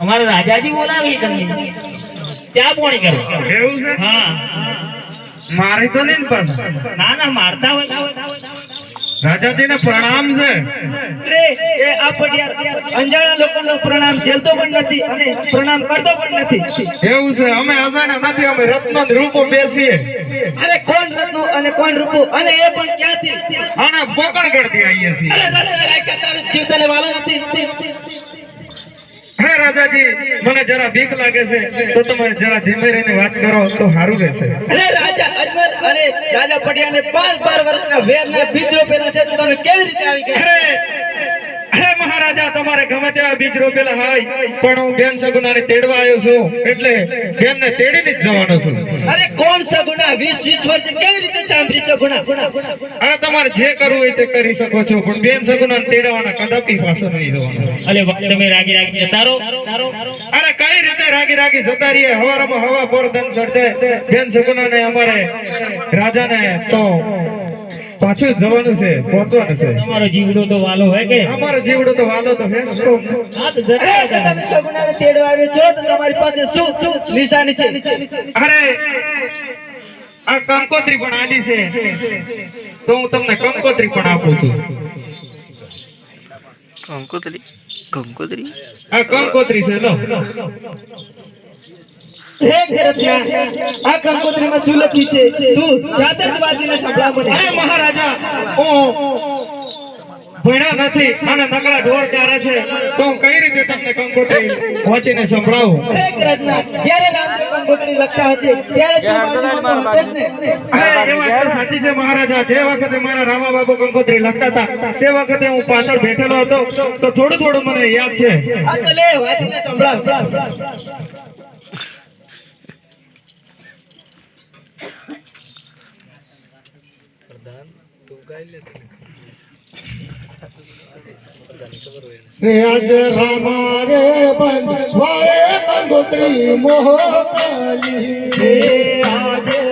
અમારે રાજાજી બોલાવી તમને. ચા પોણી કરો. એવું છે? હા. મારી તો નહીં ને પાછા. ના ના મારતા હોય. રાજાજીને પ્રણામ છે. રે એ આ પડિયાર અંજાણા લોકોનો પ્રણામ ઝેલતો પણ નથી અને પ્રણામ કરતો પણ નથી. એવું છે અમે અજાણા નથી અમે રત્ન રૂપો બેસીએ. અરે કોણ રત્નો અને કોણ રૂપો? અને એ પણ ક્યાંથી? અને પોકણ કરતી આવીએ છીએ. અરે સત્ય રાખ્યા તારું જીવ વાલો નથી. હે રાજાજી મને જરા બીક લાગે છે. તો તમે જરા ધીમે રહીને વાત કરો તો સારું રહેશે. અરે રાજા અજમલ અને રાજા પટિયાને પાંચ બાર વર્ષના વેરના બીજ પેલા છે તો તમે કેવી રીતે આવી ગયા? અરે તમારે ગમે તેવા બીજ રોપેલા હોય પણ હું બેન સગુનાને તેડવા આવ્યો છું એટલે બેનને તેડીને જ જવાનો છું. અરે કોણ સગુના? વીસ વીસ વર્ષ કેવી રીતે સાંભળી સગુના? અરે તમારે જે કરવું હોય તે કરી શકો છો પણ બેન સગુનાને તેડવાના કદાપી પાછો નહીં જવાનો. અલે તમે રાગી રાગી જતા રહો. અરે કઈ રીતે રાગી રાગી જતા રહીએ? હવારમાં હવા પોર ધન સડતે. બેન સગુનાને અમારે રાજાને તો પાછું જવાનું છે પહોંચવાનું છે. તમારો જીવડો તો વાલો હોય કે? અમારો જીવડો તો વાલો તો હા તો. અરે જતા તમે સગુણાને તેડવા આવ્યો છો તો તમારી પાસે શું શું નિશાની છે. અરે આ કંકોત્રી પણ આલી છે. તો હું તમને કંકોત્રી પણ આપું છું. કંકોત્રી? કંકોત્રી? આ કંકોત્રી છે લો. હે ગરજના આ શું લખ્યું છે? તું જાતે જ વાંચીને સંભળાવ મને. અરે મહારાજા હું ભણ્યા નથી અને નકરા ઢોર ચારે છે. તો હું કઈ રીતે તમને કંકોત્રી વાંચીને સંભળાવું? હે ગરજના જ્યારે રામદેવ કંકોત્રી લખતા હશે ત્યારે તું બાજુમાં હતો જ ને. અરે એ વાત તો સાચી છે મહારાજા. જે વખતે મારા રામા બાબુ કંકોત્રી લખતા હતા તે વખતે હું પાછળ બેઠેલો હતો. તો થોડું થોડું મને યાદ છે. આ તો લે વાંચીને સંભળાવ. આજ રામા રે બંધવાએ કંગોત્રી મોહ કાલી આજ